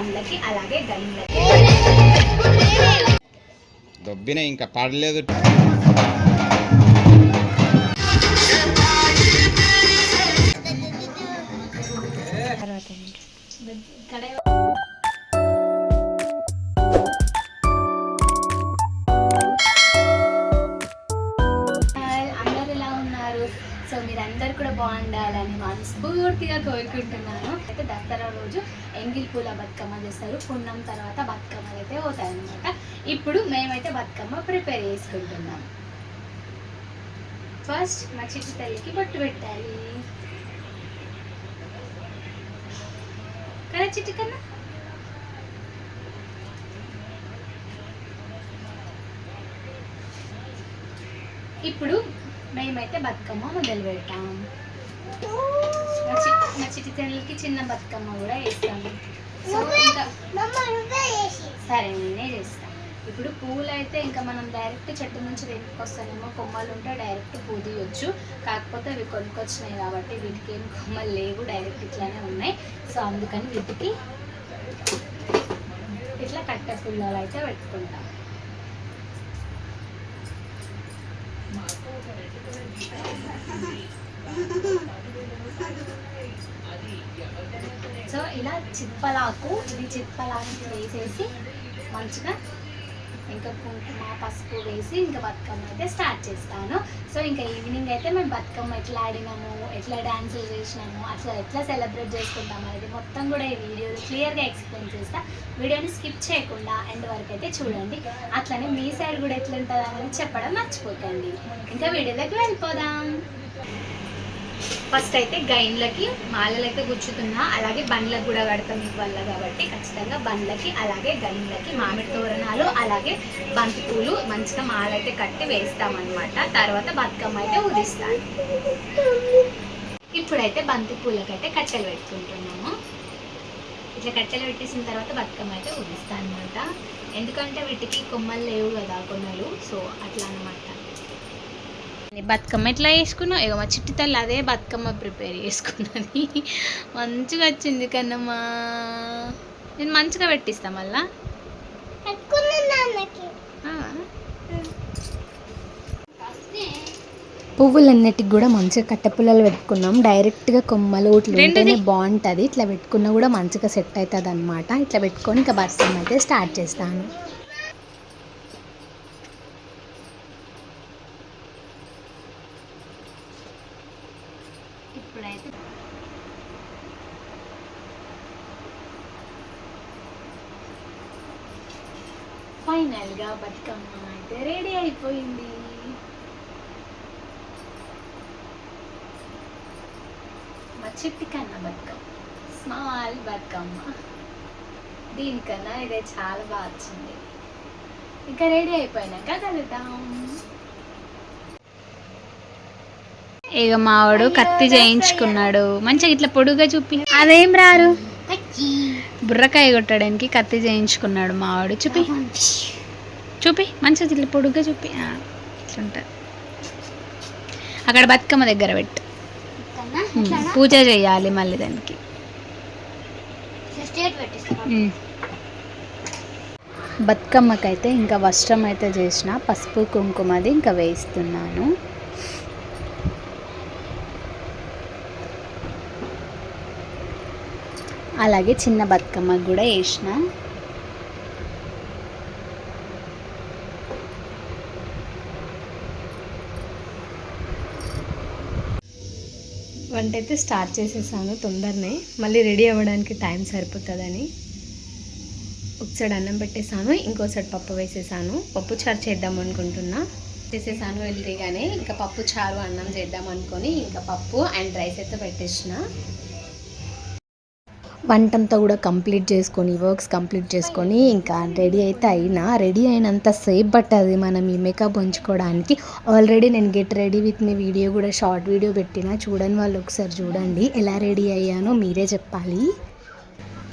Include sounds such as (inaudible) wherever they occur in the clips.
బండ్లకి అలాగే దొబ్బిన ఇంకా పడలేదు. హాయ్, బాగుండాలని మనస్ఫూర్తిగా కోరుకుంటున్నాను. అయితే దసరా రోజు ఎంగిల్ పూల బతుకమ్మ చేస్తారు. పున్నం తర్వాత బతుకమ్మలు అయితే పోతాయి అనమాట ఇప్పుడు మేమైతే బతుకమ్మ ప్రిపేర్ చేసుకుంటున్నాం. ఫస్ట్ మా చిట్టి తల్లికి బొట్టు పెట్టాలి. కదా చిట్టి కన్నా? ఇప్పుడు మేమైతే బతుకమ్మ మొదలు పెడతాం. మా చి- మా చిట్టి తల్లికి చిన్న బతుకమ్మ కూడా వేస్తాము. సో ఇంకా సరే నేనే చేస్తాను ఇప్పుడు పూలు అయితే ఇంకా మనం డైరెక్ట్ చెట్టు నుంచి తెంపుకొస్తానేమో కొమ్మలు ఉంటే డైరెక్ట్ పూ తీయొచ్చు కాకపోతే అవి కొనుక్కొచ్చినాయి కాబట్టి వీటికి ఏం కొమ్మలు లేవు డైరెక్ట్ ఇట్లానే ఉన్నాయి. సో అందుకని వీటికి ఇట్లా కట్టె పుల్లలు అయితే పెట్టుకుంటాం. సో ఇలా చిప్పలాకు ఇది చిప్పలాకు వేసేసి మంచిగా ఇంకా కుంకుమ పసుపు వేసి ఇంకా బతుకమ్మ అయితే స్టార్ట్ చేస్తాను. సో ఇంకా ఈవినింగ్ అయితే మేము బతుకమ్మ ఎట్లా ఆడినాము ఎట్లా డ్యాన్సులు చేసినాము అట్లా ఎట్లా సెలబ్రేట్ చేసుకుంటాము అనేది మొత్తం కూడా ఈ వీడియోలో క్లియర్గా ఎక్స్ప్లెయిన్ చేస్తా. వీడియోని స్కిప్ చేయకుండా ఎండ్ వరకు అయితే చూడండి. అట్లనే మీ సైడ్ కూడా ఎట్లా ఉంటుంది అనేది చెప్పడం మర్చిపోకండి. ఇంకా వీడియోలోకి వెళ్ళిపోదాం. ఫస్ట్ అయితే గైన్లకి మాలలైతే గుచ్చుతున్నా అలాగే బండ్లకు కూడా కడతాం ఇవ్వాల కాబట్టి ఖచ్చితంగా బండ్లకి అలాగే గైన్లకి మామిడి తోరణాలు అలాగే బంతి పూలు మంచిగా మాలైతే కట్టి వేస్తామన్నమాట. తర్వాత బతుకమ్మ అయితే ఉదిస్తాను ఇప్పుడైతే బంతి పూలకైతే కట్టెలు పెట్టుకుంటున్నాము. ఇట్లా కట్టెలు పెట్టేసిన తర్వాత బతుకమ్మ అయితే ఉదిస్తాను అనమాట ఎందుకంటే వీటికి కొమ్మలు లేవు కదా కొమ్మలు సో అట్లా అనమాట బతుకమ్మ ఎట్లా వేసుకున్నావు ఇక మా చిట్టి తల్లి అదే బతుకమ్మ ప్రిపేర్ చేసుకున్నది. (laughs) మంచిగా వచ్చింది కన్నమ్మా. నేను మంచిగా పెట్టిస్తా మళ్ళా? ఆ. పువ్వులన్నిటికి కూడా మంచిగా కట్టెపుల్లలు పెట్టుకున్నాం. డైరెక్ట్గా కొమ్మలు ఇట్లా రెండుది. ఉంటేనే బాగుంటుంది. ఇట్లా పెట్టుకున్నా కూడా మంచిగా సెట్ అవుతుంది అనమాట ఇట్లా పెట్టుకొని ఇంకా బతుకమ్మ అయితే స్టార్ట్ చేస్తాను ఇప్పుడైతే ఫైనల్గా బతుకమ్మ అయితే రెడీ అయిపోయింది మా చిట్టి కన్నా బతుకమ్మ స్మాల్ బతుకమ్మ దీనికన్నా ఇదే చాలా బాగా వచ్చింది. ఇంకా రెడీ అయిపోయినాక కలుద్దాం. ఇక మావాడు కత్తి చేయించుకున్నాడు. మంచిగా ఇట్లా పొడుగా చూపి. అదేం రారు? బుర్రకాయ కొట్టడానికి కత్తి చేయించుకున్నాడు మావాడు. చూపి. చూపి. మంచిగా ఇట్లా పొడుగ్గా చూపి. ఆ, ఇట్లా ఉంటుంది అక్కడ బతుకమ్మ దగ్గర పెట్టు. పూజ చేయాలి మళ్ళీ దానికి. బతుకమ్మకైతే ఇంకా వస్త్రం అయితే చేసిన పసుపు కుంకుమది ఇంకా వేస్తున్నాను అలాగే చిన్న బతుకమ్మకు కూడా వేసిన. వంట అయితే స్టార్ట్ చేసేసాను తొందరనే. మళ్ళీ రెడీ అవ్వడానికి టైం సరిపోతుందని. ఒకసారి అన్నం పెట్టేసాను ఇంకోసారి పప్పు వేసేసాను. పప్పు చారు చేద్దాం అనుకుంటున్నా. చేసేసాను ఎల్రీగానే. ఇంకా పప్పు చారు అన్నం చేద్దాం అనుకొని ఇంకా పప్పు అండ్ రైస్ అయితే పెట్టేసిన. వంటంతా కూడా కంప్లీట్ చేసుకొని వర్క్స్ కంప్లీట్ చేసుకొని ఇంకా రెడీ అయితే అయినా రెడీ అయినంత సేపు పట్టదు మనం ఈ మేకప్ ఉంచుకోవడానికి ఆల్రెడీ నేను get ready with me video కూడా షార్ట్ వీడియో పెట్టిన. చూడని వాళ్ళు ఒకసారి చూడండి. ఎలా రెడీ అయ్యానో మీరే చెప్పాలి.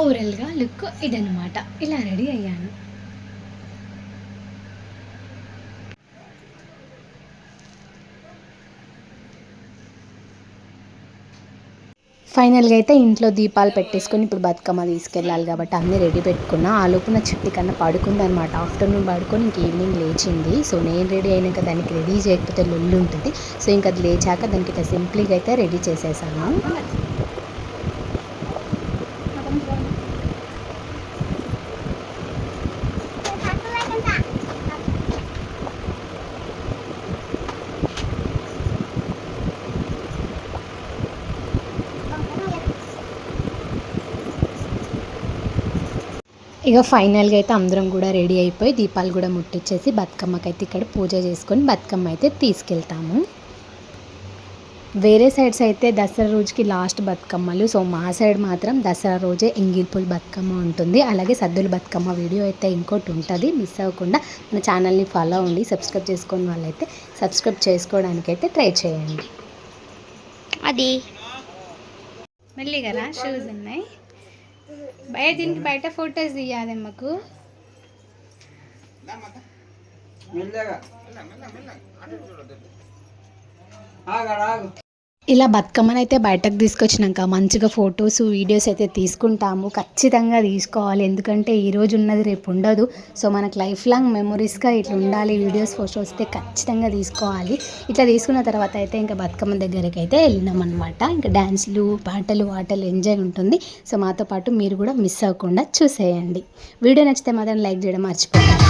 ఓవరాల్గా లుక్ ఇదనమాట ఇలా రెడీ అయ్యాను. ఫైనల్గా అయితే ఇంట్లో దీపాలు పెట్టేసుకొని ఇప్పుడు బతుకమ్మ తీసుకెళ్ళాలి కాబట్టి అన్నీ రెడీ పెట్టుకున్నా. ఆ లోపున చిట్టి కన్నా పడుకుంది అనమాట ఆఫ్టర్నూన్ పడుకొని ఇంక ఈవినింగ్ లేచింది. సో నేను రెడీ అయినాక దానికి రెడీ చేయకపోతే లొల్లు ఉంటుంది. సో ఇంకా అది లేచాక దానికి సింప్లీగా అయితే రెడీ చేసేసాను. ఇక ఫైనల్గా అయితే అందరం కూడా రెడీ అయిపోయి దీపాలు కూడా ముట్టించేసి బతుకమ్మకైతే ఇక్కడ పూజ చేసుకొని బతుకమ్మ అయితే తీసుకెళ్తాము. వేరే సైడ్స్ అయితే దసరా రోజుకి లాస్ట్ బతుకమ్మలు. సో మా సైడ్ మాత్రం దసరా రోజే ఎంగిల్పూల్ బతుకమ్మ ఉంటుంది. అలాగే సద్దుల బతుకమ్మ వీడియో అయితే ఇంకోటి ఉంటుంది. మిస్ అవ్వకుండా మన ఛానల్ని ఫాలో అవ్వండి. సబ్స్క్రైబ్ చేసుకుని వాళ్ళైతే సబ్స్క్రైబ్ చేసుకోవడానికైతే ట్రై చేయండి. అది మెల్లిగా షూస్ ఉన్నాయి. బయట దీనికి బయట ఫొటోస్ తీయాలి మాకు మెల్లగా. ఆగాడు ఆగు. ఇలా బతుకమ్మని అయితే బయటకు తీసుకొచ్చినాక మంచిగా ఫొటోస్ వీడియోస్ అయితే తీసుకుంటాము. ఖచ్చితంగా తీసుకోవాలి. ఎందుకంటే ఈ ఉన్నది రేపు ఉండదు. సో మనకు లైఫ్ లాంగ్ మెమొరీస్గా ఇట్లా ఉండాలి. వీడియోస్ ఫొటోస్ అయితే ఖచ్చితంగా తీసుకోవాలి. ఇట్లా తీసుకున్న తర్వాత అయితే ఇంకా బతుకమ్మ దగ్గరికి అయితే వెళ్ళినామన్నమాట. ఇంకా డ్యాన్స్లు పాటలు ఆటలు ఎంజాయ్ ఉంటుంది. సో మాతో పాటు మీరు కూడా మిస్ అవ్వకుండా చూసేయండి. వీడియో నచ్చితే మాత్రం లైక్ చేయడం మర్చిపోకండి.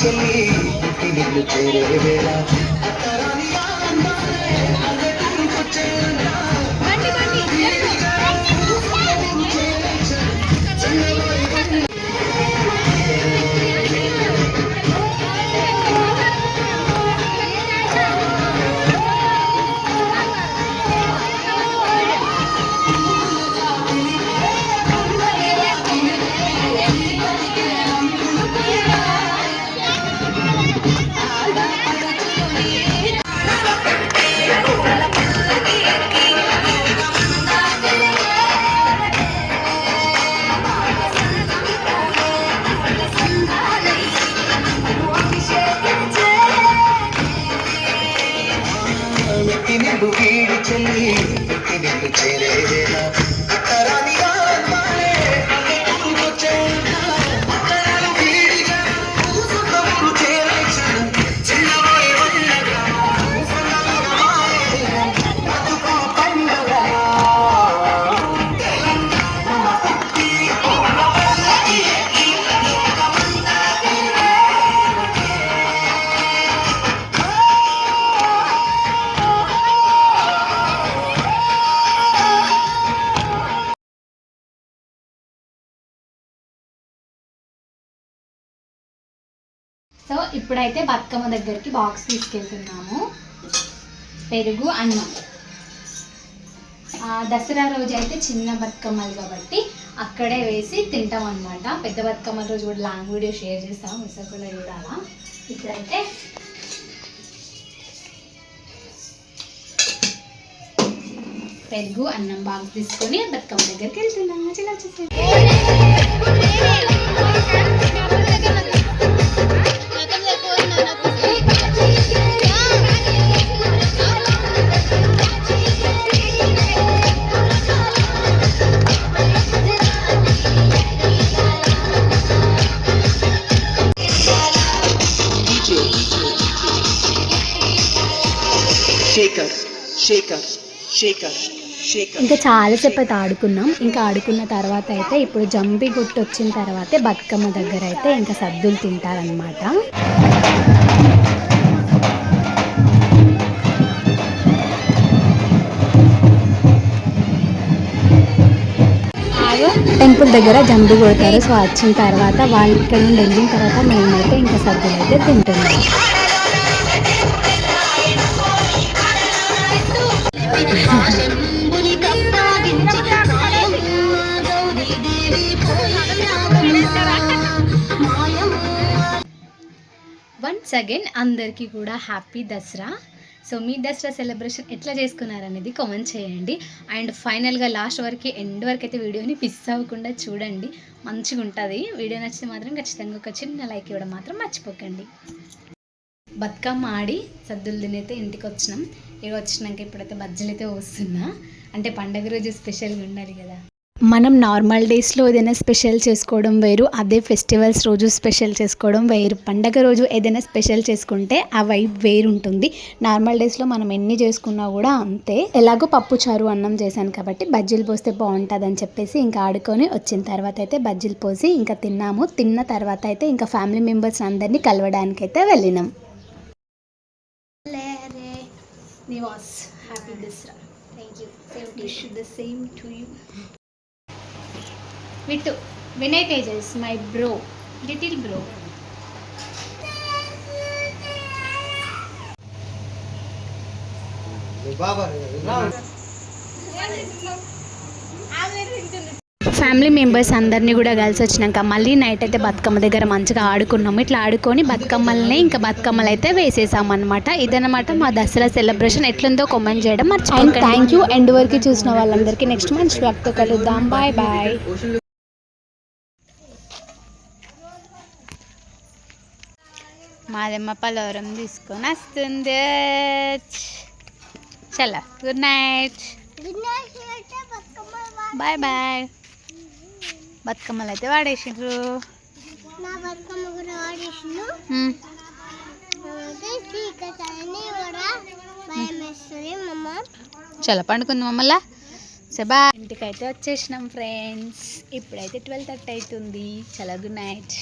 చెల్లి నిన్ను చేరే వేళ సో ఇప్పుడైతే బతుకమ్మ దగ్గరికి బాక్స్ తీసుకెళ్తున్నాము. పెరుగు అన్నం. దసరా రోజు అయితే చిన్న బతుకమ్మలు కాబట్టి అక్కడే వేసి తింటాం అనమాట పెద్ద బతుకమ్మ రోజు కూడా లాంగ్ వీడియో షేర్ చేస్తాం మిస్ కూడా చూడాలా. ఇప్పుడైతే పెరుగు అన్నం బాక్స్ తీసుకొని బతుకమ్మ దగ్గరికి వెళ్తున్నాం చలో ఇంకా చాలాసేపు అయితే ఆడుకున్నాం. ఇంకా ఆడుకున్న తర్వాత అయితే ఇప్పుడు జంపి గుట్టు వచ్చిన తర్వాతే బతుకమ్మ దగ్గర అయితే ఇంకా సద్దులు తింటారనమాట టెంపుల్ దగ్గర జంబి కొడతారు. సో వచ్చిన తర్వాత వాళ్ళు ఇక్కడ నుండి వెళ్ళిన తర్వాత మేమైతే ఇంకా సద్దులు అయితే తింటున్నాం. వన్స్ అగైన్ అందరికీ కూడా హ్యాపీ దసరా. సో మీ దసరా సెలబ్రేషన్ ఎట్లా చేసుకున్నారనేది కామెంట్ చేయండి. అండ్ ఫైనల్గా లాస్ట్ వరకు ఎండ్ వరకు అయితే వీడియోని మిస్ అవ్వకుండా చూడండి. మంచిగా ఉంటుంది. వీడియో నచ్చితే మాత్రం ఖచ్చితంగా ఒక చిన్న లైక్ ఇవ్వడం మాత్రం మర్చిపోకండి. బతుకమ్మ ఆడి సద్దులు తినైతే ఇంటికి వచ్చినాం ఇక వచ్చినాక ఇప్పుడైతే బజ్జీలు అయితే వస్తున్నా. అంటే పండగ రోజు స్పెషల్గా ఉండాలి కదా. మనం నార్మల్ డేస్లో ఏదైనా స్పెషల్ చేసుకోవడం వేరు అదే ఫెస్టివల్స్ రోజు స్పెషల్ చేసుకోవడం వేరు. పండగ రోజు ఏదైనా స్పెషల్ చేసుకుంటే ఆ వైబ్ వేరు ఉంటుంది నార్మల్ డేస్లో మనం ఎన్ని చేసుకున్నా కూడా అంతే. ఎలాగో పప్పు చారు అన్నం చేశాను కాబట్టి బజ్జీలు పోస్తే బాగుంటుంది అని చెప్పేసి ఇంకా ఆడుకొని వచ్చిన తర్వాత అయితే బజ్జీలు పోసి ఇంకా తిన్నాము. తిన్న తర్వాత అయితే ఇంకా ఫ్యామిలీ మెంబర్స్ అందరినీ కలవడానికైతే వెళ్ళినాం. Nivas. Happy Dasara thank you same wish the same to you Vittu Vinay Tejas my bro little bro family members అందరినీ కూడా కలిసి వచ్చినాక మళ్ళీ నైట్ అయితే బతుకమ్మ దగ్గర మంచిగా ఆడుకున్నాము. ఇట్లా ఆడుకొని బతుకమ్మల్ని ఇంకా బతుకమ్మలు అయితే వేసేసాం అనమాట ఇదన్నమాట మా దసరా సెలబ్రేషన్. ఎట్లుందో కామెంట్ చేయడం మర్చిపోకండి. థ్యాంక్ యూ ఎండ్ వరకు చూసిన వాళ్ళందరికీ నెక్స్ట్ మంచి వ్యాప్తో కలుద్దాం. బాయ్ బాయ్ మాదమ్మ పలవరం తీసుకొని వస్తుంది. చలో గుడ్ నైట్ బాయ్ బాయ్ బతుకమ్మలు అయితే వాడేసిండ్రు చలో పండుకుంది మమ్మల్ని సబా ఇంటికైతే వచ్చేసినాం ఫ్రెండ్స్. ఇప్పుడైతే ట్వెల్వ్ థర్టీ అవుతుంది. చలో గుడ్ నైట్.